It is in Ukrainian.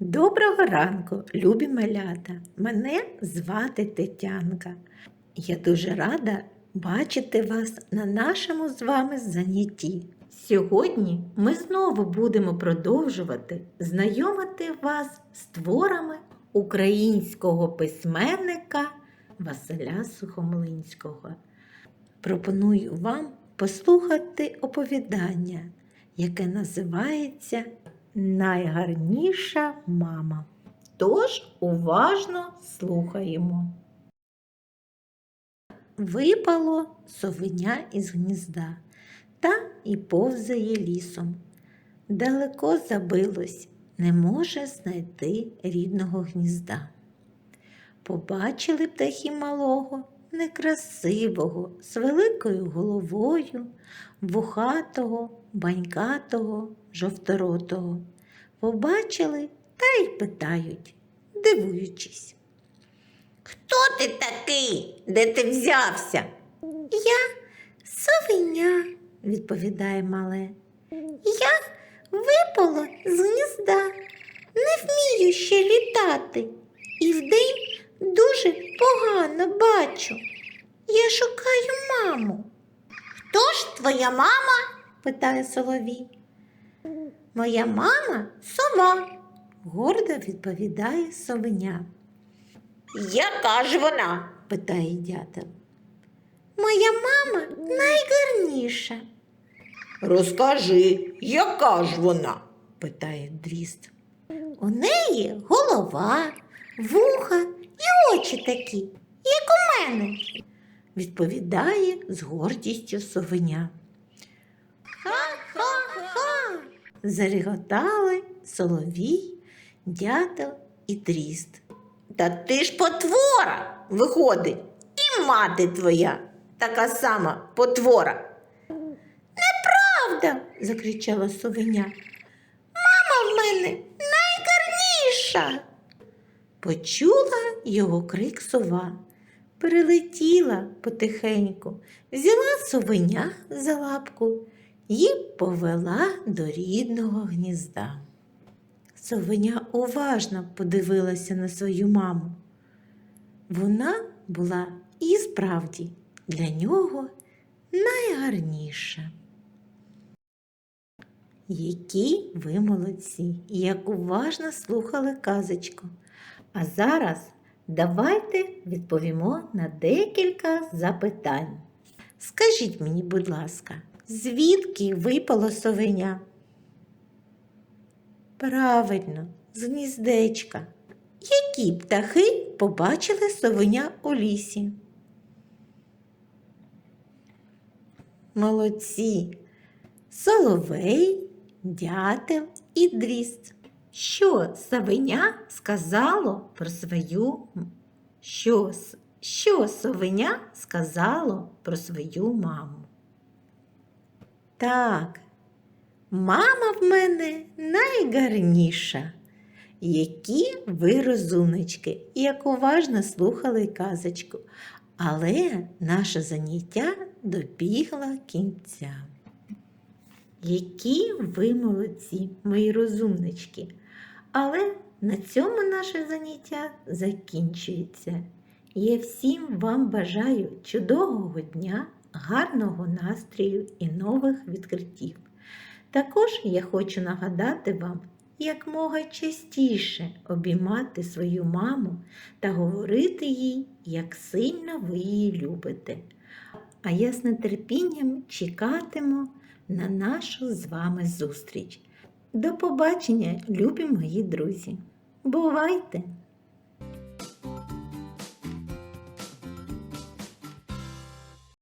Доброго ранку, любі малята! Мене звати Тетянка. Я дуже рада бачити вас на нашому з вами занятті. Сьогодні ми знову будемо продовжувати знайомити вас з творами українського письменника Василя Сухомлинського. Пропоную вам послухати оповідання, яке називається Найгарніша мама. Тож уважно слухаємо. Випало совеня із гнізда та і повзає лісом. Далеко забилось, не може знайти рідного гнізда. Побачили птахи малого, некрасивого, з великою головою, вухатого, банькатого, жовторотого. Побачили та й питають, дивуючись. Хто ти такий? Де ти взявся? Я совеня, відповідає мале. Я випала з гнізда, не вмію ще літати, і вдень дуже погано бачу. Я шукаю маму. Хто твоя мама? питає Соловій. Моя мама сова, гордо відповідає совеня. Яка ж вона? питає дятел. Моя мама найгарніша. Розкажи, яка ж вона? питає дріст. У неї голова, вуха і очі такі, як у мене, відповідає з гордістю совеня. Зареготали соловій, дятел і дріст. Та ти ж потвора, виходить, і мати твоя така сама потвора. Правда, закричала совеня. Мама в мене найгарніша. Почула його крик сова, прилетіла потихеньку, взяла совеня за лапку і повела до рідного гнізда. Совеня уважно подивилася на свою маму. Вона була і справді для нього найгарніша. Які ви молодці, як уважно слухали казочку. А зараз давайте відповімо на декілька запитань. Скажіть мені, будь ласка, звідки випало совеня? Правильно, з гніздечка. Які птахи побачили совеня у лісі? Молодці. Соловей, дятел і дріст. Що совеня сказало про свою що, що совеня сказало про свою маму? Так, мама в мене найгарніша. Які ви розумнички, як уважно слухали казочку. Але наше заняття добігло кінця. Які ви молодці, мої розумнички. Але на цьому наше заняття закінчується. Я всім вам бажаю чудового дня, гарного настрою і нових відкриттів. Також я хочу нагадати вам, як мога частіше обіймати свою маму та говорити їй, як сильно ви її любите. А я з нетерпінням чекатиму на нашу з вами зустріч. До побачення, любі мої друзі! Бувайте!